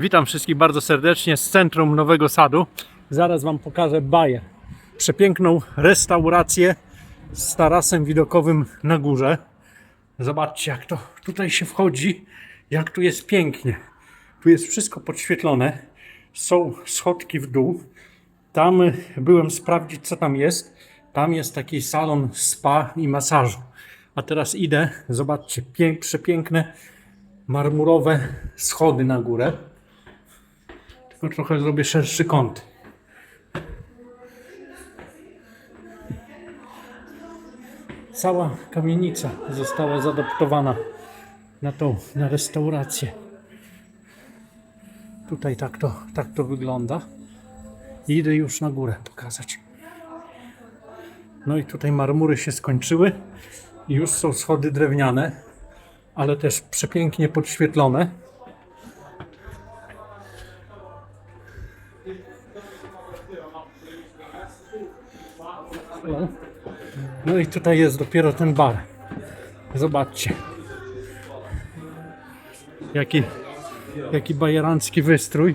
Witam wszystkich bardzo serdecznie z centrum Nowego Sadu. Zaraz Wam pokażę baję. Przepiękną restaurację z tarasem widokowym na górze. Zobaczcie, jak to tutaj się wchodzi, jak tu jest pięknie. Tu jest wszystko podświetlone. Są schodki w dół. Tam byłem sprawdzić, co tam jest. Tam jest taki salon spa i masażu. A teraz idę, zobaczcie, pię- przepiękne marmurowe schody na górę. Tylko trochę zrobię szerszy kąt. Cała kamienica została zaadaptowana na tą, na restaurację. Tutaj tak to, tak to wygląda. Idę już na górę pokazać. No i tutaj marmury się skończyły. Już są schody drewniane, ale też przepięknie podświetlone. No. no i tutaj jest dopiero ten bar. Zobaczcie. Jaki, jaki bajerancki wystrój.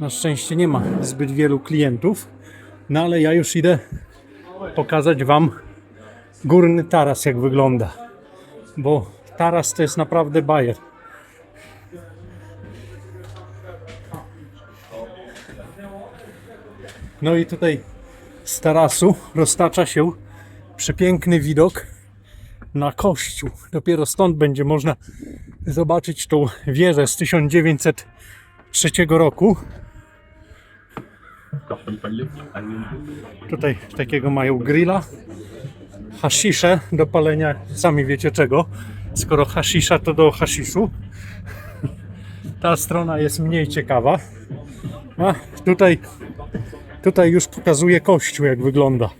Na szczęście nie ma zbyt wielu klientów, no ale ja już idę pokazać Wam górny taras, jak wygląda. Bo taras to jest naprawdę bajer. No i tutaj z tarasu roztacza się przepiękny widok na kościół. Dopiero stąd będzie można zobaczyć tą wieżę z 1903 roku. Tutaj takiego mają grilla. Haszisze do palenia, sami wiecie czego. Skoro haszisza, to do hasziszu. Ta strona jest mniej ciekawa. A tutaj, tutaj już pokazuje kościół, jak wygląda.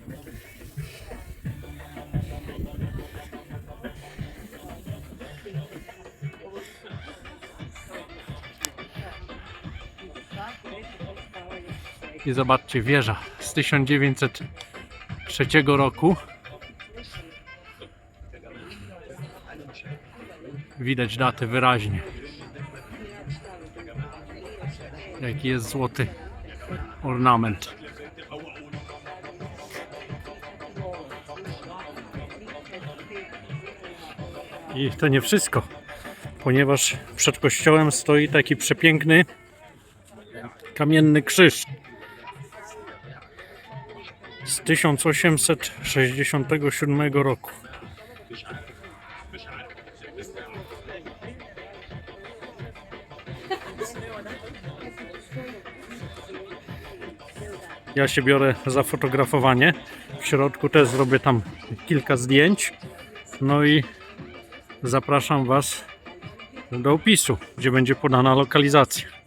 I zobaczcie, wieża z 1903 roku. Widać datę wyraźnie. Jaki jest złoty ornament. I to nie wszystko, ponieważ przed kościołem stoi taki przepiękny kamienny krzyż z 1867 roku. Ja się biorę za fotografowanie. W środku też zrobię tam kilka zdjęć. No i zapraszam Was do opisu, gdzie będzie podana lokalizacja.